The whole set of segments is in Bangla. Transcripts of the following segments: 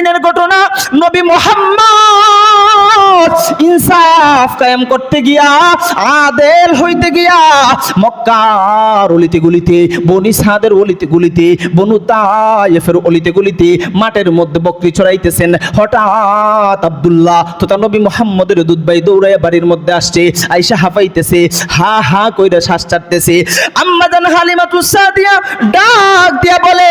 একদিনের ঘটনা নবী মোহাম্মদ ইনসাফ কায়েম করতে গিয়া, আদেল হইতে গিয়া মক্কার অলিতে গুলিতে বনি সাদের অলিতে গুলিতে বনু তায়েফের অলিতে গুলিতে মাঠের মধ্যে বকরি চড়াইতেছেন হঠাৎ আব্দুল্লাহ, তথা নবী মোহাম্মদের দুধবাই দৌড়াইয়া বাড়ির মধ্যে আসছে, আইসা হাফাইতেছে, হা হা কইরা শ্বাস ছাড়তেছে। আম্মা জান হালিমাতু সাদিয়া ডাক দিয়া বলে,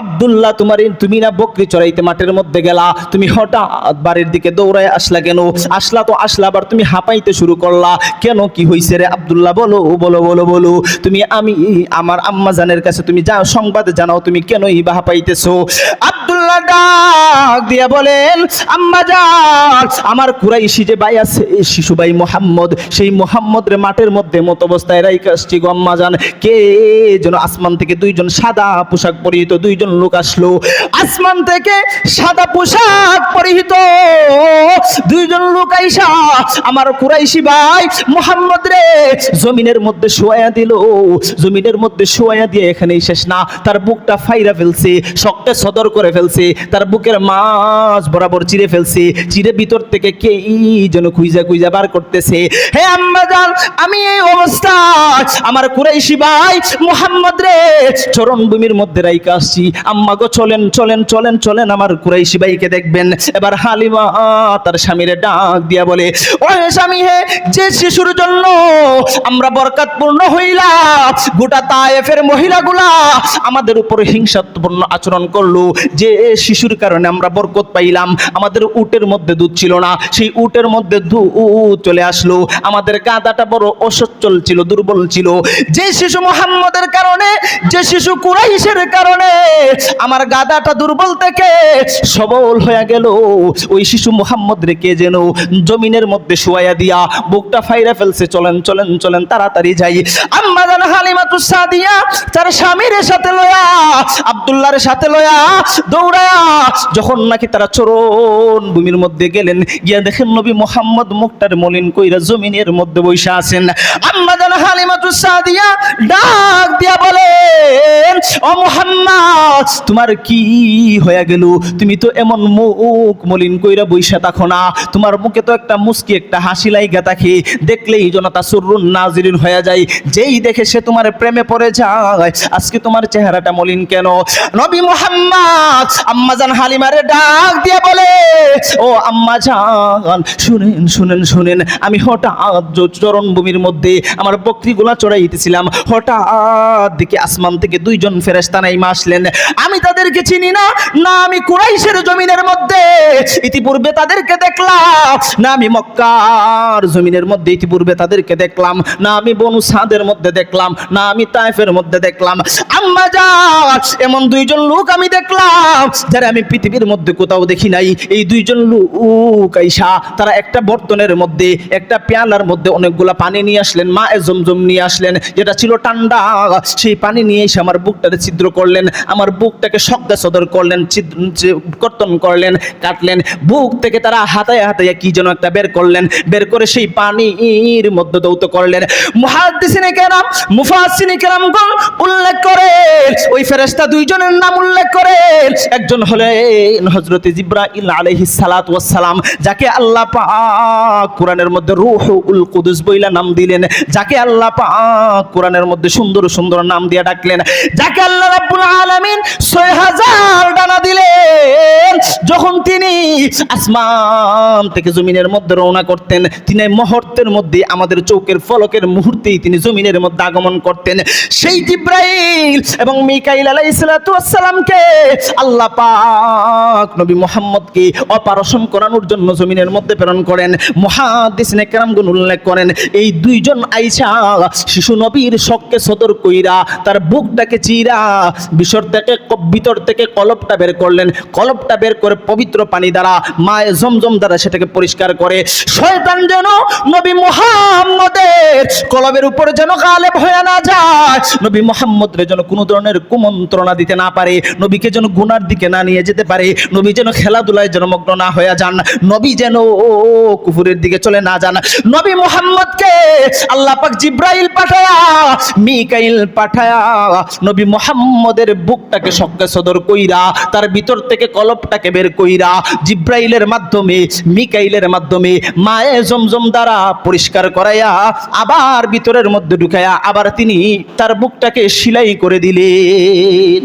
আব্দুল্লাহ, তোমার তুমি না বকরি চড়াইতে মাঠের মধ্যে গেলা, তুমি হঠাৎ বাড়ির দিকে দৌড়ায় আসলা কেন? আসলা তো আসলা, আবার তুমি হাঁপাইতে শুরু করলা। কেন কি হইছে রে আব্দুল্লাহ? বলো বলো বলো বলো। তুমি আমি, আমার আম্মা জানের কাছে তুমি যা সংবাদ জানাও, তুমি কেনই বা হাঁপাইতেছো? আব্দুল্লাহ ডাক দিয়া বলেন, আম্মা জান, আমার কুরাইশি যে ভাই আছে শিশু ভাই মোহাম্মদ, সেই মোহাম্মদ রে মাঠের মধ্যে মত অবস্থায় রাইকা আসছি গো আম্মা জান। কে যেন আসমান থেকে দুইজন সাদা পোশাক পরিহিত, দুইজন লোক আসলো। আসমান থেকে সাদা পোশাক পরিহিত দুইজন লোক আইসা আমার কুরাইশি ভাই মোহাম্মদ রে জমিনের মধ্যে শোয়া দিল। জমিনের মধ্যে শোয়া দিয়ে এখানেই শেষ না। তার বুকটা ফাইরা ফেলছে শক্তে সদর করে ফেলছে। তার বুকের মাছ বরাবর চিরে ফেলছে। চিরে ভিতর থেকে কে যেন কুইজা কুইজা বার করতেছে। হে আম্মা জান, আমি এই অবস্থা আমার কুরাইশি ভাই মোহাম্মদ রে চরণ ভূমির মধ্যে রাইকা আসছি। আম্মা গো, চলেন চলেন চলেন চলেন আমার কুরাইশি ভাইকে দেখবেন। এবার হালিমা তার স্বামীরে ডাক দিয়া বলে ও স্বামী হে, যে শিশুর জন্য আমরা বরকতপূর্ণ হইলাম, গোটা তায়েফের মহিলাগুলা আমাদের উপর হিংসাত্মপূর্ণ আচরণ করল, যে শিশুর কারণে আমরা বরকত পাইলাম, আমাদের উটের মধ্যে দুধ ছিল না, সেই উটের মধ্যে দুধ চলে আসলো, আমাদের কাদাটা বড় অসচ্ছল ছিল, দুর্বল ছিল, যে শিশু মোহাম্মদের কারণে, যে শিশু কুরাইশের কারণে আমার গাদাটা দুর্বল থেকে সবল হয়ে গেল, ওই শিশু মোহাম্মদ রেখে যেন জমিনের মধ্যে শুয়াইয়া দিয়া বুকটা ফাইরা ফেলছে। চলেন চলেন চলেন, তাড়াতাড়ি যাই। আম্মা জান হালিমাতু সাদিয়া, তার স্বামীর সাথে লয়া, আব্দুল্লাহর সাথে লয়া দৌড়ায়া, যখন নাকি তারা চরণ ভূমির মধ্যে গেলেন, গিয়া দেখেন নবী মোহাম্মদ মুখটার মলিন কইরা জমিনের মধ্যে বৈশা আছেন। হালিমাতু সাদিয়া ডাক দিয়া বলেন, ও মোহাম্মদ, তোমার কি হয়ে গেল? তুমি তো এমন মুখ মলিন কইরা বইসা থাকো না। তোমার মুখে তো একটা মুস্কি, একটা হাসি লাইগা থাকে। দেখলেই জনতা সুরুন নাজিরিন হয়ে যায়। যেই দেখে সে তোমার প্রেমে পড়ে যায়, আজকে তোমার চেহারাটা মলিন কেন? নবী মোহাম্মদ আম্মাজান হালিমারে ডাক দিয়ে বলে ও আম্মাজান শুনেন শুনেন শুনেন, আমি হঠাৎ চরণভূমির মধ্যে আমার বকরিগুলা চড়াইতেছিলাম। হঠাৎ দিকে আসমান থেকে দুইজন ফেরেস্তা নাইমা আসলেন। আমি তাদেরকে চিনি না না আমি কুরাইশের জমিনের মধ্যে। ইতিপূর্বে তাদেরকে দেখলাম, না আমি মক্কার জমিনের মধ্যে ইতিপূর্বে তাদেরকে দেখলাম, না আমি বনু সাদের মধ্যে দেখলাম, না আমি তাইফের মধ্যে দেখলাম। আম্মা যান এমন দুইজন লোক আমি দেখলাম, যারা আমি পৃথিবীর মধ্যে কোথাও দেখি নাই। এই দুইজন লোক আইসা, তারা একটা বর্তনের মধ্যে, একটা পেয়ালার মধ্যে অনেকগুলা পানি নিয়ে আসলেন মা এ জমজম নিয়ে আসলেন, যেটা ছিল ঠান্ডা, সেই পানি নিয়ে এসে আমার বুকটাকে ছিদ্র করলেন। আমার বুকটাকে শব্দ সদর করলেন কর্তন করলেন, কাটলেন, বুক থেকে তারা হাতায় হাতায় কি যেন একটা বের করলেন, বের করে সেই পানির মধ্যে দৌত করলেন। মুহাদ্দিসিনে কেরাম, মুফাসসিনে কেরামগণ উল্লেখ করে ওই ফেরেশতা দুইজনের নাম উল্লেখ করে একজন হলেন হযরত জিব্রাইল আলাইহিস সালাতু সালাম, যাকে আল্লাহ পাক কোরআনের মধ্যে রূহুল কুদুস বইলা নাম দিলেন, যাকে আল্লাহ পাক কোরআনের মধ্যে সুন্দর সুন্দর নাম দিয়ে ডাকলেন, যাকে আল্লাহ রাব্বুল আলামিন 6000 ডানা দিলেন। যখন তিনি আসমান থেকে জমিনের মধ্যে রওনা করতেন, তিনি মুহূর্তের মধ্যে আমাদের চৌকের ফলকের মুহূর্তেই তিনি জমিনের মধ্যে আগমন করতেন। সেই জিব্রাইল এবং মিকাইল আলাইহিস সালাতু আল্লাহ পাক নবী মুহাম্মদকে অপারেশন করানোর জন্য জমিনের মধ্যে প্রেরণ করেন, মুহাদ্দিসিনে কেরামগুন উল্লেখ করেন, এই দুইজন আইসা শিশু নবীর শখকে সদর কইরা তার বুকটাকে চিরা বিশর থেকে ভিতর থেকে কলপটা বের করলেন। কলপটা বের করে পবিত্র পানি দ্বারা মায়ে জমজম দ্বারা সেটাকে পরিষ্কার করে। শয়তান যেন নবী মুহাম্মদের কলবের উপরে যেন গালেব হয়ে না যায়। নবী মুহাম্মদের যেন কোনো ধরনের কুমন্ত্রণা দিতে না পারে। নবীকে যেন গুনার দিকে না নিয়ে যেতে পারে। নবী যেন খেলাধুলায় যেন মগ্ন না হয়ে যান। নবী যেন কুফুরের দিকে চলে না যান। নবী মুহাম্মদকে আল্লাহ পাক জিব্রাইল পাঠায়া, মিকাইল পাঠায়া, নবী মুহাম্মদের বুকটাকে সক্কে সদর কইরা, তার ভিতর থেকে কলপটাকে বের কইরা, জিব্রাইলের মাধ্যমে, মিকাইলের মাধ্যমে মায়ে জমজম দ্বারা পরিষ্কার করাইয়া, আবার ভিতরের মধ্যে ঢুকাইয়া আবার তিনি তার বুকটাকে সিলাই করে দিলেন।